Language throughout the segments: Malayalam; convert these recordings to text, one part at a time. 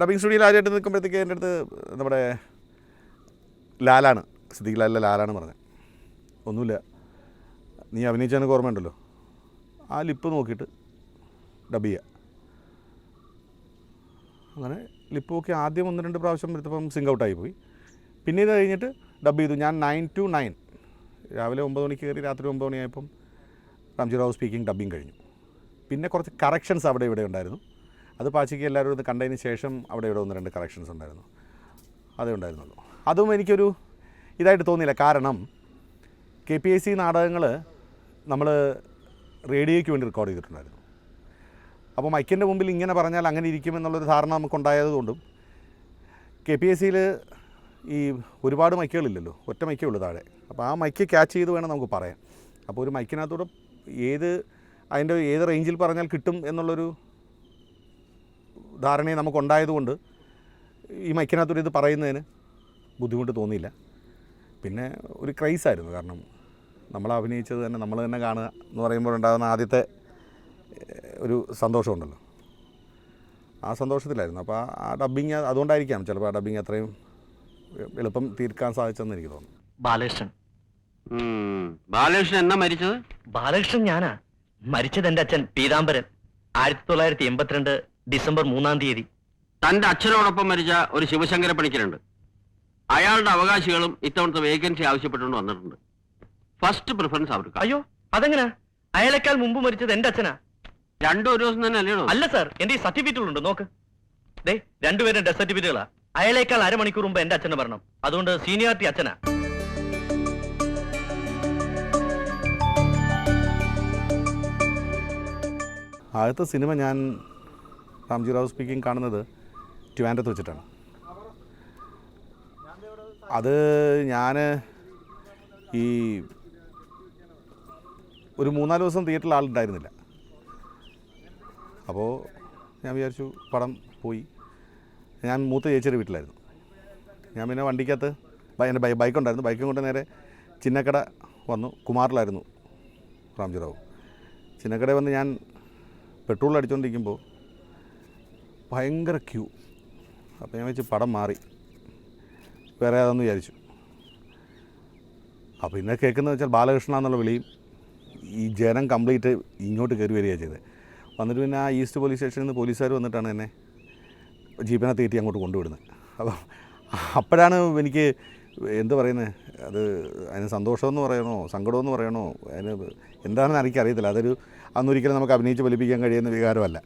ഡബിങ് സ്റ്റുഡിയോയിൽ ആദ്യമായിട്ട് നിൽക്കുമ്പോഴത്തേക്ക് എന്റെ അടുത്ത് നമ്മുടെ ലാലാണ് സിദ്ദിഖ് ലാലിലെ ലാലാണ് പറഞ്ഞത്. ഒന്നുമില്ല. നീ അഭിനയിച്ച എനിക്ക് ഓർമ്മയുണ്ടല്ലോ? ആ ലിപ്പ് നോക്കിയിട്ട് ഡബ് ചെയ്യുക. അങ്ങനെ ലിപ്പ് നോക്കി ആദ്യം ഒന്ന് രണ്ട് പ്രാവശ്യം എടുത്തപ്പം സിങ്ക് ഔട്ടായി പോയി. പിന്നെ ഇത് കഴിഞ്ഞിട്ട് ഡബ് ചെയ്തു. ഞാൻ നയൻ ടു നയൻ രാവിലെ ഒമ്പത് മണിക്ക് കയറി രാത്രി ഒമ്പത് മണിയായപ്പം റാംജി റാവു സ്പീക്കിംഗ് ഡബ്ബിങ് കഴിഞ്ഞു. പിന്നെ കുറച്ച് കറക്ഷൻസ് അവിടെ ഇവിടെ ഉണ്ടായിരുന്നു. അത് പാച്ചിക്ക് എല്ലാവരും ഇത് കണ്ടതിന് ശേഷം അവിടെ ഇവിടെ ഒന്ന് രണ്ട് കളക്ഷൻസ് ഉണ്ടായിരുന്നു. അതേ ഉണ്ടായിരുന്നുള്ളൂ. അതും എനിക്കൊരു ഇതായിട്ട് തോന്നിയില്ല. കാരണം കെ പി എസ് സി നാടകങ്ങൾ നമ്മൾ റേഡിയോയ്ക്ക് വേണ്ടി റെക്കോർഡ് ചെയ്തിട്ടുണ്ടായിരുന്നു. അപ്പോൾ മൈക്കിന്റെ മുമ്പിൽ ഇങ്ങനെ പറഞ്ഞാൽ അങ്ങനെ ഇരിക്കുമെന്നുള്ളൊരു ധാരണ നമുക്കുണ്ടായതുകൊണ്ടും കെ പി എസ് സിയിൽ ഈ ഒരുപാട് മൈക്കുകളില്ലല്ലോ. ഒറ്റ മൈക്കേ ഉള്ളൂ താഴെ. അപ്പോൾ ആ മൈക്ക് ക്യാച്ച് ചെയ്ത് വേണം നമുക്ക് പറയാം അപ്പോൾ ഒരു മൈക്കിനകത്തൂടെ ഏത് അതിന്റെ ഏത് റേഞ്ചിൽ പറഞ്ഞാൽ കിട്ടും എന്നുള്ളൊരു ധാരണയും നമുക്കുണ്ടായതുകൊണ്ട് ഈ മൈക്കിനകത്തൊരു ഇത് പറയുന്നതിന് ബുദ്ധിമുട്ട് തോന്നിയില്ല. പിന്നെ ഒരു ക്രൈസായിരുന്നു കാരണം നമ്മൾ അഭിനയിച്ചത് തന്നെ നമ്മൾ തന്നെ കാണുക എന്ന് പറയുമ്പോൾ ഉണ്ടാകുന്ന ആദ്യത്തെ ഒരു സന്തോഷമുണ്ടല്ലോ. ആ സന്തോഷത്തിലായിരുന്നു. അപ്പോൾ ആ- ആ ഡബ്ബിങ് അതുകൊണ്ടായിരിക്കാം ചിലപ്പോൾ ആ ഡബ്ബിങ് അത്രയും എളുപ്പം തീർക്കാൻ സാധിച്ചെന്ന് എനിക്ക് തോന്നുന്നു. ബാലകൃഷ്ണൻ. ബാലകൃഷ്ണൻ എന്നാ മരിച്ചത്? ബാലകൃഷ്ണൻ ഞാനാ. മരിച്ചത് എന്റെ അച്ഛൻ പീതാംബരൻ. ആയിരത്തി തൊള്ളായിരത്തി എൺപത്തിരണ്ട് ഡിസംബർ മൂന്നാം തീയതി. തന്റെ അച്ഛനോടൊപ്പം മരിച്ച ഒരു ശിവശങ്കര പണിക്കരുണ്ട്. അയാളുടെ അവകാശികളും ഇത്തവണത്തെ വേക്കൻസി ആവശ്യപ്പെട്ടുകൊണ്ട് വന്നിട്ടുണ്ട്. ഫസ്റ്റ് പ്രിഫറൻസ് അവർക്ക്. അയ്യോ അതെങ്ങനെ? അയാളെക്കാൾ മുമ്പ് മരിച്ചത് എന്റെ അച്ഛനാ? രണ്ടു ഒരു ദിവസം തന്നെ അല്ലേ അല്ല സാർ എന്റെ ഈ സർട്ടിഫിക്കറ്റുകളുണ്ട് നോക്ക്. ദേ രണ്ടുപേരും ഡെത്ത് സർട്ടിഫിക്കറ്റുകളാ. അയാളേക്കാൾ അരമണിക്കൂർ മുമ്പ് എന്റെ അച്ഛനെ വരണം. അതുകൊണ്ട് സീനിയോറിറ്റി അച്ഛനാ. ആദ്യത്തെ സിനിമ ഞാൻ രാംജി റാവു സ്പീക്കിംഗ് കാണുന്നത് ട്രിവാൻഡ്രത്ത് വെച്ചിട്ടാണ്. അത് ഞാൻ ഈ ഒരു മൂന്നാൽ ദിവസം തിയേറ്ററിൽ ആളുണ്ടായിരുന്നില്ല. അപ്പോൾ ഞാൻ വിചാരിച്ചു പടം പോയി. ഞാൻ മൂത്ത ചേച്ചിയുടെ വീട്ടിലായിരുന്നു. ഞാൻ പിന്നെ വണ്ടിക്കകത്ത് എന്റെ ബൈ ബൈക്കുണ്ടായിരുന്നു. ബൈക്കും കൊണ്ട് നേരെ ചിന്നക്കട വന്നു. കുമാറിലായിരുന്നു റാംജി റാവു ചിന്നക്കട വന്ന് ഞാൻ പെട്രോൾ അടിച്ചുകൊണ്ടിരിക്കുമ്പോൾ ഭയങ്കര ക്യൂ. അപ്പോൾ ഞാൻ വെച്ച് പടം മാറി. വേറെ അതെന്ന് വിചാരിച്ചു. അപ്പോൾ ഇന്നെ കേൾക്കുന്നത് വെച്ചാൽ ബാലകൃഷ്ണ എന്നുള്ള വിളിയും ഈ ജനം കംപ്ലീറ്റ് ഇങ്ങോട്ട് കയറി വരികയാണ് ചെയ്തത് വന്നിട്ട് പിന്നെ ആ ഈസ്റ്റ് പോലീസ് സ്റ്റേഷനിൽ നിന്ന് പോലീസുകാർ വന്നിട്ടാണ് എന്നെ ജീപ്പിനെ തീറ്റി അങ്ങോട്ട് കൊണ്ടുവിടുന്നത്. അപ്പം അപ്പോഴാണ് എനിക്ക് എന്ത് പറയുന്നത് അത് അതിന് സന്തോഷമെന്ന് പറയണോ? സങ്കടമെന്ന് പറയണോ? അതിന് എന്താണെന്ന് എനിക്കറിയത്തില്ല അതൊരു അന്നൊരിക്കലും നമുക്ക് അഭിനയിച്ച് ഫലിപ്പിക്കാൻ കഴിയുന്ന വികാരമല്ല.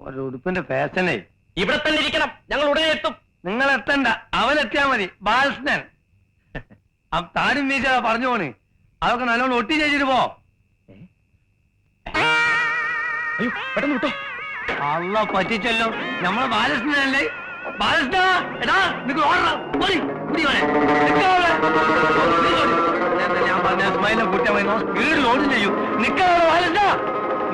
ഒരു ഉടുപ്പിന്റെ ഫാഷനേ. ഇവിടെ തന്നെ ഇരിക്കണം. ഞങ്ങൾ ഉടനെ എത്തും. നിങ്ങൾ എത്തണ്ട. അവനെത്തിയാ മതി. ബാലകൃഷ്ണൻ. ആ താടി മീശ പറഞ്ഞു പോണേ. അതൊക്കെ നല്ലോണം ഒട്ടി ചെയ്തിട്ട് പോ. അയ്യോ പെട്ടെന്ന് വിട്ടോ. അള്ള പറ്റിച്ചല്ലോ. നമ്മളെ ബാലകൃഷ്ണനല്ലേ? ബാലകൃഷ്ണ എടാ നിങ്ങൾ ഓടണം ഓടി. നേരത്തെ ഞാൻ പറഞ്ഞ സ്മൈലിനെ കുട്ടിയെ സ്പീഡിൽ ഓടും ചെയ്യും. നിക്കാവേ ബാലകൃഷ്ണ.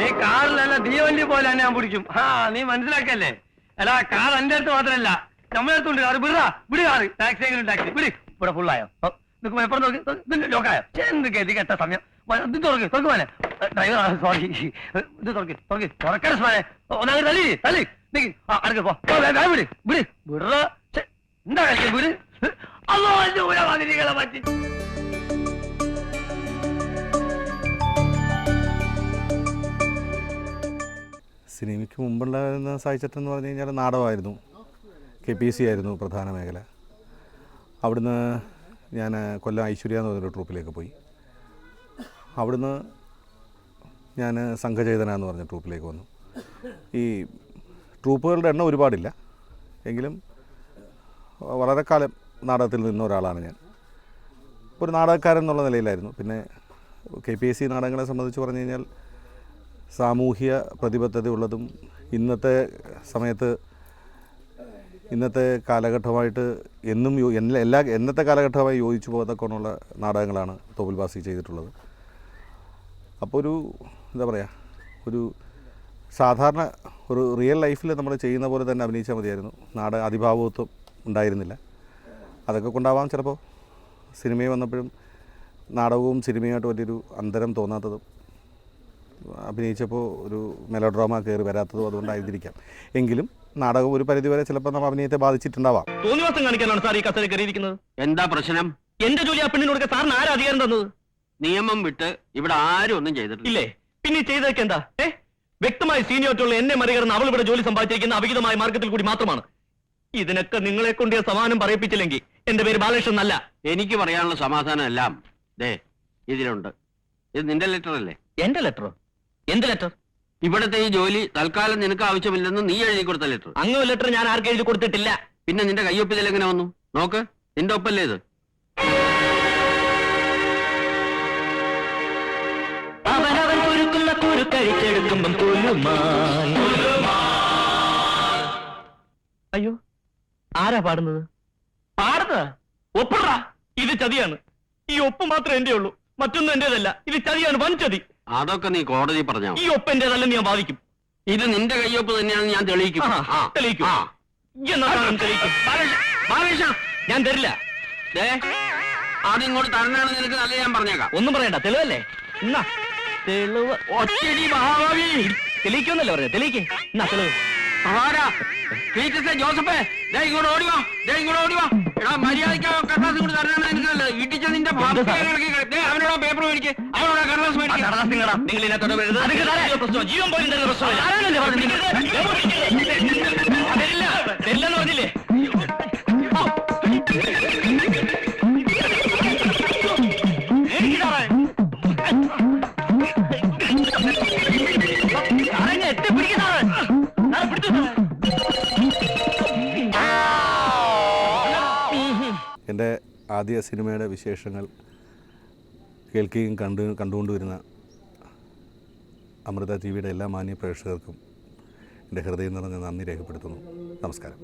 നീ കാറിലല്ല തീവണ്ടി പോലെ തന്നെ ഞാൻ പിടിക്കും. ആ നീ മനസ്സിലാക്കല്ലേ? എടാ കാർ എന്റെ അടുത്ത് മാത്രമല്ല നമ്മളെ അടുത്തുണ്ട് കാറ്. വിടാ വിട് കാറ്. ടാക്സി എങ്കിലും ടാക്സി. വിട്. ഇവിടെ ഫുള്ളായോ നിൽക്കുമ്പോ എപ്പോഴും നോക്കി ലോക്കായോ എന്ത് ഗതി കെട്ട സമയം. ഇത് തുറക്ക് തുറക്കുവാനെ ഡ്രൈവർ സോറി ഇത് തുറക്ക് തുറക്ക്. തുറക്കാൻ സ്മാനെ ഒന്നാമത് തള്ളി തള്ളി. എന്താ സിനിമയ്ക്ക് മുമ്പുണ്ടായിരുന്ന സാഹിത്യത്തിൽ എന്ന് പറഞ്ഞു കഴിഞ്ഞാൽ നാടകമായിരുന്നു. കെ പി സി ആയിരുന്നു പ്രധാന മേഖല. അവിടുന്ന് ഞാൻ കൊല്ലം ഐശ്വര്യ എന്ന് പറഞ്ഞൊരു ട്രൂപ്പിലേക്ക് പോയി. അവിടുന്ന് ഞാൻ സംഘചേതന എന്ന് പറഞ്ഞ ട്രൂപ്പിലേക്ക് വന്നു. ഈ ട്രൂപ്പുകളുടെ എണ്ണം ഒരുപാടില്ല. എങ്കിലും വളരെ കാലം നാടകത്തിൽ നിന്ന ഒരാളാണ് ഞാൻ. ഒരു നാടകക്കാരൻ എന്നുള്ള നിലയിലായിരുന്നു. പിന്നെ കെ പി എസ് സി നാടകങ്ങളെ സംബന്ധിച്ച് പറഞ്ഞു കഴിഞ്ഞാൽ സാമൂഹ്യ പ്രതിബദ്ധതയുള്ളതും ഇന്നത്തെ സമയത്ത് ഇന്നത്തെ കാലഘട്ടമായിട്ട് എന്നും എല്ലാ എന്നത്തെ കാലഘട്ടമായി യോജിച്ചു പോകത്തക്കൊണ്ടുള്ള നാടകങ്ങളാണ് തോപ്പിൽ ബാസി ചെയ്തിട്ടുള്ളത്. അപ്പോൾ ഒരു എന്താ പറയുക ഒരു സാധാരണ ഒരു റിയൽ ലൈഫിൽ നമ്മൾ ചെയ്യുന്ന പോലെ തന്നെ അഭിനയിച്ചാൽ മതിയായിരുന്നു. നാട് അതിഭാവത്വം ഉണ്ടായിരുന്നില്ല. അതൊക്കെ കൊണ്ടാവാം ചിലപ്പോൾ സിനിമയിൽ വന്നപ്പോഴും നാടകവും സിനിമയുമായിട്ട് വലിയൊരു അന്തരം തോന്നാത്തതും അഭിനയിച്ചപ്പോൾ ഒരു മെലോഡ്രാമ കയറി വരാത്തതും അതുകൊണ്ടായിരിക്കാം എങ്കിലും നാടകം ഒരു പരിധിവരെ ചിലപ്പോൾ നമ്മൾ അഭിനയത്തെ ബാധിച്ചിട്ടുണ്ടാവാം. തോന്നിവാസം കാണിക്കാനാണ് സാർ ഈ കസേര കയറിയിരിക്കുന്നത്? എന്താ പ്രശ്നം? എന്റെ ജോലി ആ പെണ്ണിനോട് സാറിന് ആരാ അധികാരം തന്നത്? നിയമം വിട്ട് ഇവിടെ ആരും ഒന്നും ചെയ്തിട്ടില്ല. ഇല്ലേ? പിന്നെ ചെയ്തേക്കെന്താ ചെയ്തതൊക്കെ എന്താ? ഏ? വ്യക്തമായി സീനിയോറ്റുള്ള എന്നെ മറികടന്ന് അവൾ ഇവിടെ ജോലി സമ്പാദിച്ചിരിക്കുന്ന അവിഹിതമായ മാർഗത്തിൽ കൂടി മാത്രമാണ്. ഇതിനൊക്കെ നിങ്ങളെ കൊണ്ട് സമാനം പറയിപ്പിച്ചില്ലെങ്കിൽ എന്റെ പേര് ബാലകൃഷ്ണൻ അല്ല എനിക്ക് പറയാനുള്ള സമാധാനം എല്ലാം ദേ ഇതിലുണ്ട്. ഇത് നിന്റെ ലെറ്റർ അല്ലേ? എന്റെ ലെറ്ററോ എന്ത് ലെറ്റർ ഇവിടത്തെ ഈ ജോലി തൽക്കാലം നിനക്ക് ആവശ്യമില്ലെന്ന് നീ എഴുതി കൊടുത്ത ലെറ്റർ അങ്ങനെ ലെറ്റർ ഞാൻ ആർക്കും എഴുതി കൊടുത്തിട്ടില്ല. പിന്നെ നിന്റെ കയ്യൊപ്പിൽ എങ്ങനെ വന്നു? നോക്ക് നിന്റെ ഒപ്പല്ലേ ഇത്? അവനവൻ കുരുക്കുന്ന കുരുക്കഴിച്ചെടുക്കുമ്പം അയ്യോ ആരാ പാടുന്നത്? പാടുന്നത്. ഒപ്പിട ഇത് ചതിയാണ്. ഈ ഒപ്പ് മാത്രമേ എന്റെ ഉള്ളൂ മറ്റൊന്നും എന്റേതല്ല. ഇത് ചതിയാണ് വൻ ചതി. അതൊക്കെ നീ കോടതി പറഞ്ഞാ ഈ ഒപ്പ് എന്റേതല്ലെന്ന് ഞാൻ വാദിക്കും. ഇത് നിന്റെ കയ്യൊപ്പ് തന്നെയാണ് ഞാൻ തെളിയിക്കും. തെളിയിക്കും. ഞാൻ തരില്ല. ഇങ്ങോട്ട് തരണാണ് നിനക്ക് നല്ല ഞാൻ പറഞ്ഞേക്കാം. ഒന്നും പറയണ്ട. തെളിവല്ലേ? എന്നാ തെളിവ്. ഒറ്റടി മഹാഭാവി. തെളിയിക്കൊന്നല്ലേ പറഞ്ഞത്? തെളിയിക്കേ. എന്നാ തെളിവ്? ആരാ? ജോസഫേ ദേ ഇങ്ങോട്ട് ഓടിവാ ദേ ഇങ്ങോട്ട് ഓടിവാ എടാ മര്യാദയ്ക്ക് ആ കടലാസ് എനിക്ക് നല്ലത് നിന്റെ ഭാഷ അവനോട് പേപ്പർ മേടിക്ക്. അവനോട് കടലാസ് മേടിക്ക്. നിങ്ങൾ ഇതിനകത്തോടെ വരരുത്. ജീവൻ പ്രശ്നം ജീവൻ പോലും തരുന്ന പ്രശ്നമില്ല. തരില്ല തരില്ലെന്ന് പറഞ്ഞില്ലേ എന്റെ ആദ്യ സിനിമയുടെ വിശേഷങ്ങൾ കേൾക്കുകയും കണ്ട് കണ്ടുകൊണ്ടുവരുന്ന അമൃത ടി വിയുടെ എല്ലാ മാന്യ പ്രേക്ഷകർക്കും എന്റെ ഹൃദയം നിറഞ്ഞ നന്ദി രേഖപ്പെടുത്തുന്നു. നമസ്കാരം.